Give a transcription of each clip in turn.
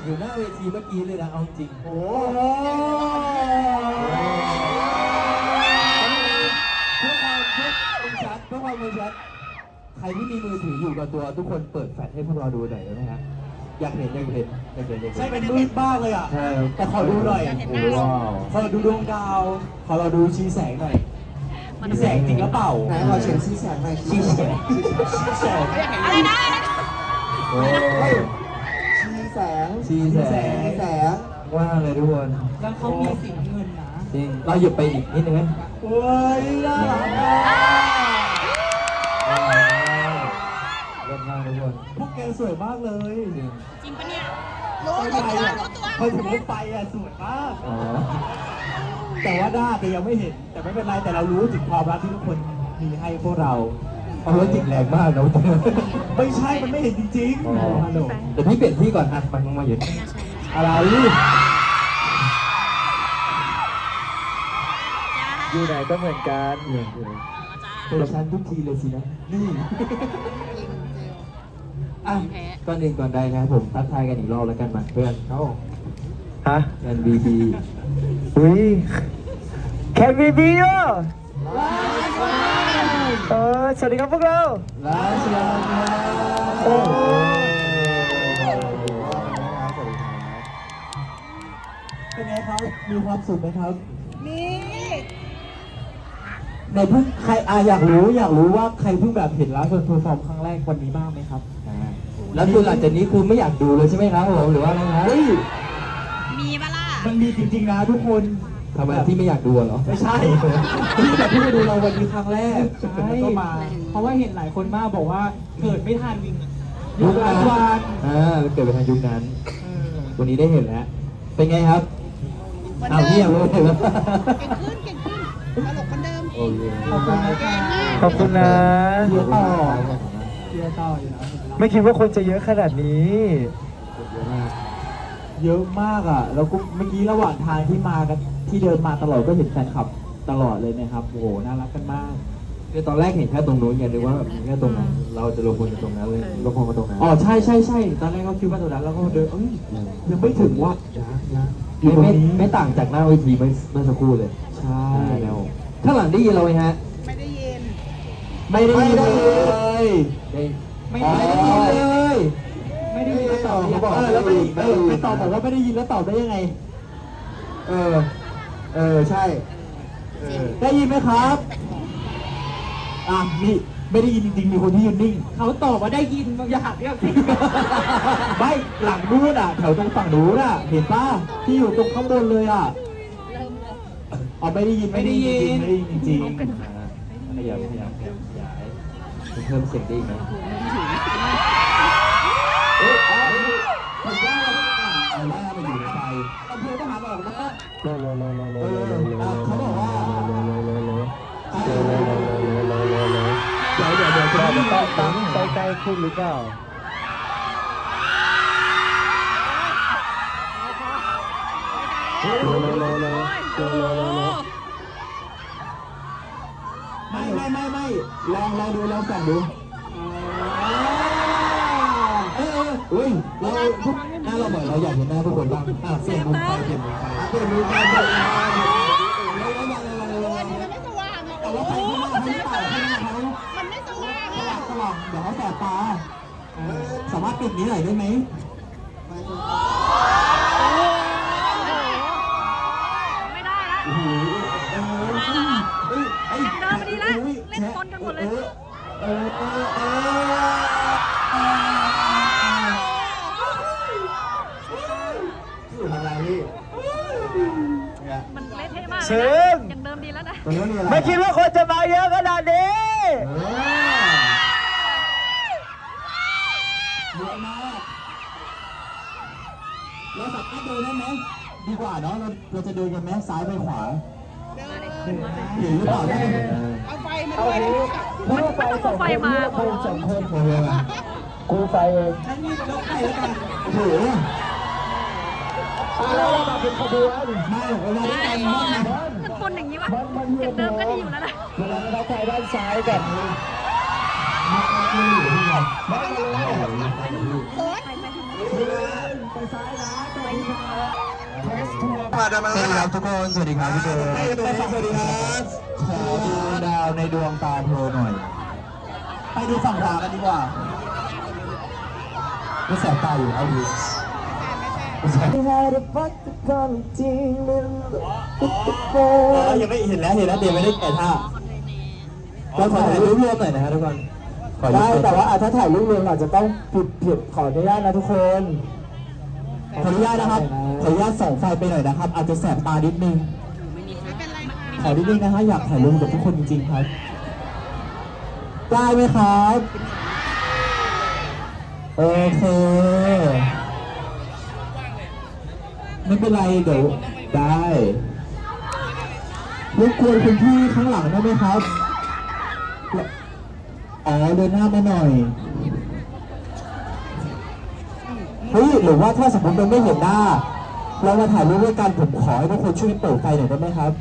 ดอยู่หน้าเวทีเมื่อกี้เลยนะเอาจริง โอ้เพื่อความเพื่อความชัดเพื่อความเป็นชัดใครที่มีมือถืออยู่กับตัว ทุกคนเปิดแฟลชให้พวกเราดูหน่อยได้ไหมฮะอยากเห็นอยากเห็นอยากเห็นอยากเห็น ใช่เป็นมืดมากเลยอะ ใช่แต่ขอดูหน่อยโอ้ว้าว ขอดูดวงดาว ขอเราดูชี้แสงหน่อยมีแสงจริงหรือเปล่าไหนขอเฉียงชี้แสงหน่อยชี้แสงชี้แสง อะไรนะ โอ้ชี้ แสงชี้แสงชี้แสงว่างเลยทุกคนแล้วเขามีสีน้ำเงินนะจริงเราหยุดไปอีกนิดนึงไหมเฮ้ยน่ารักอะเริ่มมากทุกคนพวกแกสวยมากเลยจริงจริงปะเนี่ยรู้รู้ตัวรู้ตัวพอถึงรถไฟอะสวยมาก อ๋อแต่ว่าด้าแกยังไม่เห็น แต่ไม่เป็นไรแต่เรารู้ถึงความรักที่ทุกคนมีให้พวกเรา เอารถจิกแรงมากนะไม่ใช่มันไม่เห็นจริงอ๋อๆฮัลโหลเดี๋ยวพี่เปลี่ยนที่ก่อนอะมันมาหยุดอะไรอยู่ไหนก็เหมือนกันอยู่เป็นชั้นทุกทีเลยสินะ นี่อะก่อนอื่นก่อนใดนะครับผมทักทายกันอีกรอบแล้วกันมาเพื่อนเขาฮะกันบีบีอุ้ยแคนบีบีอะ เออสวัสดีครับพวกเราลาเชียร์นะโอ้โหเป็นไงครับ มีความสุขไหมครับนี่ ในเพิ่งใครอะอยากรู้อยากรู้ว่าใครเพิ่งแบบเห็นแล้วส่วนเพอร์ฟอร์มครั้งแรกวันนี้บ้างไหมครับอ่าแล้วคือหลังจากนี้คือไม่อยากดูเลยใช่ไหมครับผมหรือว่าอะไรครับ มีปะล่ะ มันมีจริงๆนะทุกคน ทำไมที่ไม่อยากดูอะเหรอ ไม่ใช่ที่แบบที่มาดูเราวันนี้ครั้งแรกใช่แล้วก็มา เพราะว่าเห็นหลายคนมากบอกว่าเกิดไม่ทันยุคนั้นวันอ่าเกิดไปทางยุคนั้นเออวันนี้ได้เห็นแล้ว เป็นไงครับเหมือนอ้าวเดิเงียบมเลยเห็นแล้วเก่งขึ้นเก่งขึ้นตลกเหมือนเดิมโอเคขอบคุณนะคะขอบคุณนะเยอะต่อเยอะต่ออยู่แล้วไม่คิดว่าคนจะเยอะขนาดนี้เยอะมากอะ แล้วก็เมื่อกี้ระหว่างทางที่มากัน ที่เดินมาตลอดก็เห็นแฟนคลับตลอดเลยนะครับโอ้โหน่ารักกันมาก คือตอนแรกเห็นแค่ตรงนู้นไงนึกว่าแบบมีแค่ตรงนั้น เราจะลงพลกันตรงนั้นเลยลงพลกันตรงนั้นอ๋อใช่ใช่ใช่ตอนแรกก็คิดว่าตรงนั้นแล้วก็เดินเอ้ยยังไม่ถึงว่ะไม่ไม่ไม่ต่างจากหน้าเวทีเมื่อเมื่อสักครู่เลยใช่แล้วข้างหลังได้ยินเราไหมฮะ ไม่ได้ยิน ไม่ได้ยินเลยได้ไม่อ๋อได้ไม่ได้ยินเลย ไม่ได้ยินแล้วต่อเขาบอกเออแล้วไปเออไปตอบบอกว่าไม่ได้ยินแล้วตอบได้ยังไง เออ เออใช่เออได้ยินไหมครับอะนี่ไม่ได้ยินจริงๆมีคนที่ยืนนิ่ง เขาตอบว่าได้ยินบางอย่างเรียกสิไม่หลังนู้นอะแถวตรงฝั่งนู้นอะ เห็นป่ะที่อยู่ตรงข้างบนเลยอะเริ่มเลยอ๋อไม่ได้ยินไม่ได้ยินไม่ได้ยินจริงอ่าขยับขยับขยับขยายเพิ่มเสียงได้อีกไหมเอ๊ะอ๋อผมว่าเอาหน้ามาอยู่ในไฟอำเภอทหารออกมา เขาบอกว่าเดี๋ยวเดี๋ยวเดี๋ยวจะต้องตั้งใกล้ๆคุณหรือเปล่าไม่ไม่ไม่ไม่ลองลองดูลองส่องดูเออเออเฮ้ยเรา พวกหน้าเราบ่อยเราอยากเห็นหน้าทุกคนบ้างอะเปลี่ยนมุมไฟเปลี่ยนมุมไฟอะเปลี่ยนมุมไฟเปลี่ยนมุมไปอันนี้มันไม่สว่างอะแต่โอ้ว่าโหไฟข้างหน้าเขาไม่เป่าข้างหน้าเขามันไม่สว่างสอะว่างสว่างเดี๋ยวเขาแสบตาเออสามารถปิดนี้หน่อยได้ไหมไม่ได้ละโอ้โหเออเอ้ยเอ้ยเดินมาดีละเล่นกลกันหมดเลย ซึ่นะงยังเดิมดีแล้วนะตรงนี้มีอะไรไม่คิดว่าคนจะมาเยอะขนาดนี้เออเยอะมากเราสามารถเดินได้ไหมดีกว่าเนาะเราเราจะเดินกันไหมซ้ายไปขวาเดินเห็นหรือเปล่าได้เอาไฟมาด้วยนะมันไม่ต้องเอาไฟมาคนสองคนโอเคป่ะกูไฟเองนั่นนี่ยกไปแล้วกัน โอ้โห แล้วเรามาเป็นขบวนไม่เวลาได้กันบ้างนะมันคนอย่างนี้วะมันมันยังเดิมก็ดีอยู่แล้วนะเวลาเราไปด้านซ้ายกันไม่อยู่ที่ไหนโอ๊ยเไปซ้ายนะสวัสดีครับมาดามาสวัสดีครับทุกคน สวัสดีครับพี่เบิร์ดสวัสดีครับ ขอดูดาวในดวงตาเธอหน่อย ไปดูฝั่งขวากันดีกว่าไม่แสบตาอยู่เอาดู ไม่แสบอ๋อยังไม่เห็นแล้วเห็นแล้วเดี๋ยวไม่ได้แก่ท่าเราขอถ่ายรูปรวมหน่อยนะฮะทุกคนขอรูปได้รวมแต่ว่าอะถ้าถ่ายรูปรวมอาจจะต้องผิดผิดขออนุญาตนะทุกคน ขออนุญาตนะครับ ขออนุญาตส่องไฟไปหน่อยนะครับ อาจจะแสบตานิดนึง ขอนิดนึงนะฮะอยากถ่ายรูปกับทุกคนจริงๆครับ ได้ไหมครับ โอเค ไม่เป็นไรเดี๋ยวได้รบกวนคุณพี่ข้างหลังได้ไหมครับ อ๋อเดินหน้ามาหน่อย เฮ้ยหรือว่าถ้าสมมติมันไม่เห็นหน้า เรามาถ่ายรูปด้วยกันผมขอให้ทุกคนช่วยเปิดไฟหน่อยได้ไหมครับ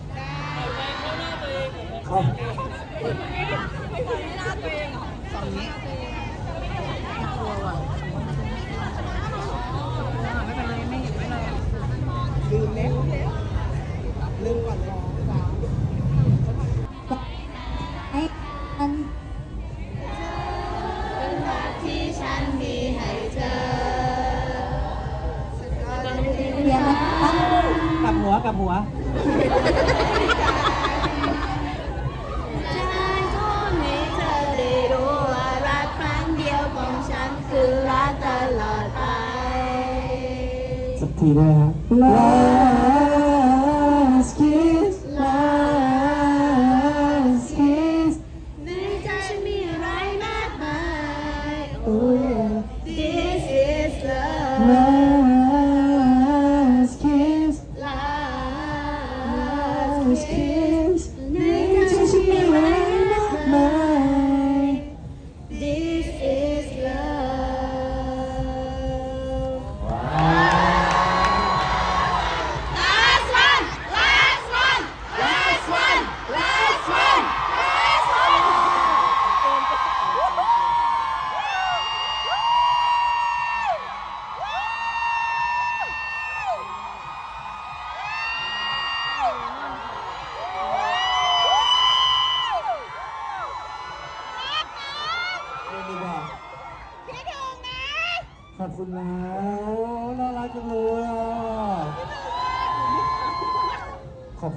ทีได้ไห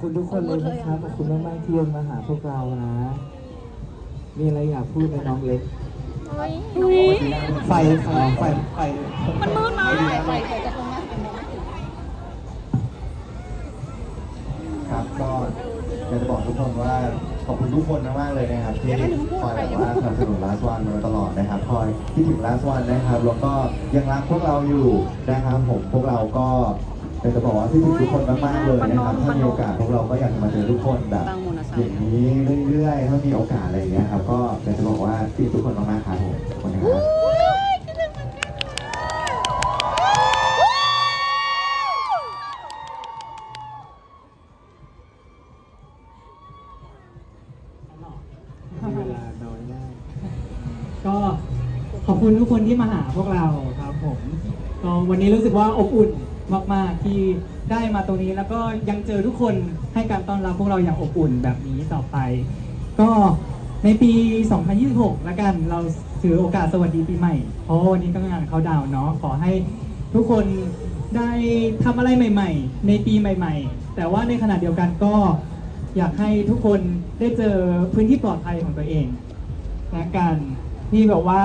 คุณทุกคนเลยนะครับขอบคุณมากๆที่ยังมาหาพวกเรานะ มีอะไรอยากพูดไหมน้องเล็กไฟไฟไฟไฟมันมืดมากไฟครับก็อยากจะบอกทุกคนว่าขอบคุณทุกคนมากๆเลยนะครับที่คอยแบบว่าสนับสนุนลาสวันมาตลอดนะครับคอยที่ถึงลาสวันนะครับแล้วก็ยังรักพวกเราอยู่นะครับผมพวกเราก็ อยากจะบอกว่าที่ถึงทุกคนมากๆเลยนะครับถ้ามีโอกาสพวกเราก็อยากจะมาเจอทุกคนแบบอย่างนี้เรื่อยๆถ้ามีโอกาสอะไรอย่างเงี้ยครับก็อยากจะบอกว่าที่ทุกคนมากๆครับผมขอบคุณนะครับ มีเวลาน้อยมากก็ขอบคุณทุกคนที่มาหาพวกเราครับผมก็วันนี้รู้สึกว่าอบอุ่น มาก ๆ ที่ได้มาตรงนี้แล้วก็ยังเจอทุกคนให้การต้อนรับพวกเราอย่างอบอุ่นแบบนี้ต่อไป ก็ในปี 2026 แล้วกันเราถือโอกาสสวัสดีปีใหม่ เพราะวันนี้ก็งานเขาดาวเนาะขอให้ทุกคนได้ทำอะไรใหม่ ๆ ในปีใหม่ ๆ แต่ว่าในขณะเดียวกันก็อยากให้ทุกคนได้เจอพื้นที่ปลอดภัยของตัวเองนะกันที่แบบว่า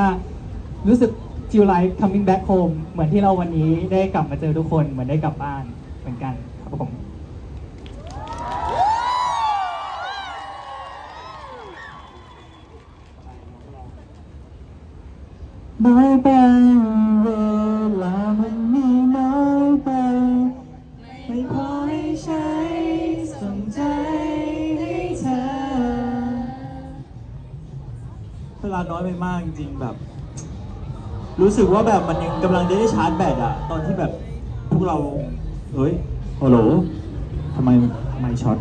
รู้สึก feel like coming back home เหมือนที่เราวันนี้ได้กลับมาเจอทุกคน เหมือนได้กลับบ้านเหมือนกันครับผม น้อยไปเวลามันมีน้อยไป ไม่พอให้ใช้ส่งใจให้เธอ เวลาน้อยไปมากจริงๆแบบ รู้สึกว่าแบบมันยังกำลังจะได้ชาร์จแบตอะตอนที่แบบพวกเราเฮ้ยฮัลโหลทำไมไม่ช็อต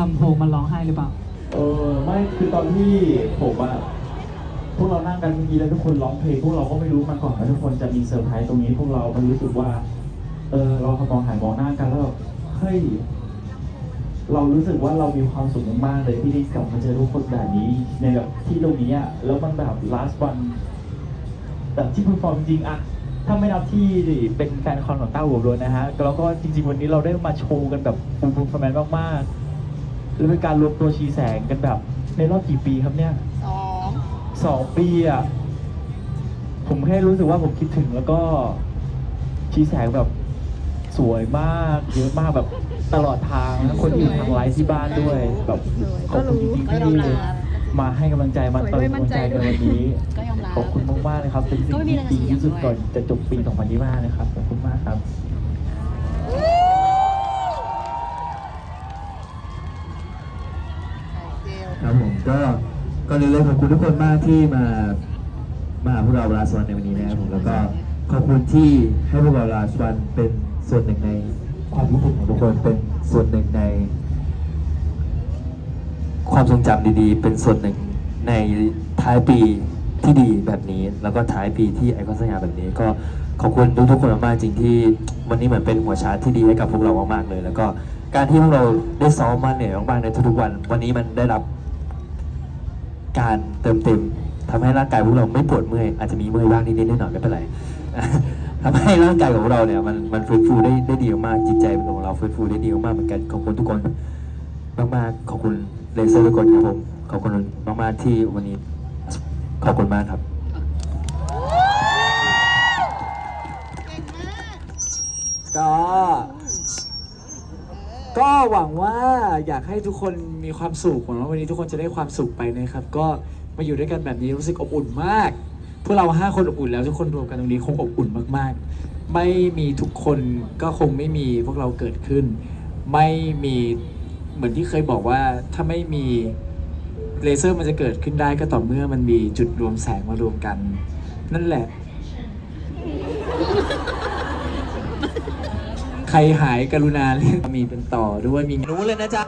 ลำโพงมันร้องไห้หรือเปล่า เออไม่คือตอนที่ผมอะพวกเรานั่งกันเมื่อกี้แล้วทุกคนร้องเพลงพวกเราก็ไม่รู้มาก่อนว่าทุกคนจะมีเซอร์ไพรส์ตรงนี้ พวกเรามันรู้สึกว่า เออเรามองหายมองหน้ากันแล้วแบบเฮ้ยเรารู้สึกว่าเรามีความสุขมากๆเลยที่ได้กลับมาเจอทุกคนแบบนี้ในแบบที่ตรงนี้อะแล้วมันแบบ last one แบบที่เพอร์ฟอร์มจริงอะถ้าไม่นับที่เป็นแฟนคอนของต้าหัวโรนนะฮะแล้วก็จริง ๆ วันนี้เราได้มาโชว์กันแบบฟูลเพอร์ฟอร์แมนซ์มากๆแล้วเป็นการรวมตัวชีแสงกันแบบ ในรอบกี่ปีครับเนี่ยสองสองปีอะผมแค่รู้สึกว่าผมคิดถึงแล้วก็ชีแสงแบบสวยมากเยอะมากแบบตลอดทางทั้งคนที่อยู่ทางไลฟ์ที่บ้านด้วย แบบขอบคุณจริงๆที่ มาให้กำลังใจมาเติมกำลังใจในวันนี้ ก็ยอมรับ ขอบคุณมากๆเลยครับ เป็นสิ่งก็ไม่มีที่อะไรดีที่สุดเสียด้วยก่อนจะจบปี 2025นะครับ ขอบคุณมากครับ ครับผมก็ก็เลยเลยขอบคุณทุกคนมากที่มามาหาพวกเราลาสวันในวันนี้นะครับผมแล้วก็ขอบคุณที่ให้พวกเราลาสวันเป็นส่วนหนึ่งในความรู้สึกของทุกคนเป็นส่วนหนึ่งใน ความทรงจำดีๆ เป็นส่วนหนึ่งในท้ายปีที่ดีแบบนี้ แล้วก็ท้ายปีที่ไอคอนสยามแบบนี้ ก็ขอบคุณทุกๆคนมากๆจริงที่ วันนี้เหมือนเป็นหัวชาร์จที่ดีให้กับพวกเรามากๆเลย แล้วก็การที่พวกเราได้ซ้อมมาเหนื่อยมากๆในทุกๆวัน วันนี้มันได้รับ การเติมเต็มทำให้ร่างกายพวกเราไม่ปวดเมื่อยอาจจะมีเมื่อยบ้างนิดๆหน่อยๆไม่เป็นไรทำให้ร่างกายของเราเนี่ยมันมันฟื้นฟูได้ได้ดีมากจิตใจของเราฟื้นฟูได้ดีมากเหมือนกันขอบคุณทุกคนมากๆขอบคุณ เลเซอร์ทุกคนครับผม ขอบคุณมากๆที่วันนี้ ขอบคุณมากครับ ก็ ก็หวังว่าอยากให้ทุกคนมีความสุขหวังว่าวันนี้ทุกคนจะได้ความสุขไปนะครับ ก็มาอยู่ด้วยกันแบบนี้รู้สึกอบอุ่นมาก พวกเราห้าคนอบอุ่นแล้วทุกคนรวมกันตรงนี้คงอบอุ่นมากๆ ไม่มีทุกคนก็คงไม่มีพวกเราเกิดขึ้น ไม่มี เหมือนที่เคยบอกว่าถ้าไม่มีเลเซอร์มันจะเกิดขึ้นได้ก็ต่อเมื่อมันมีจุดรวมแสงมารวมกัน นั่นแหละ ใครหายกรุณาเรียกมีเป็นต่อด้วยมีรู้เลยนะจ๊ะ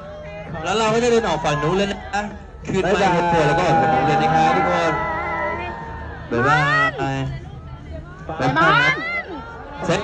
แล้วเราก็จะเดินออกฝั่งนู้นเลยนะคืนไปทุกคนแล้วก็ออกฝั่งนู้นเลยนะครับทุกคนบ๊ายบายบ๊ายบายเซ็ต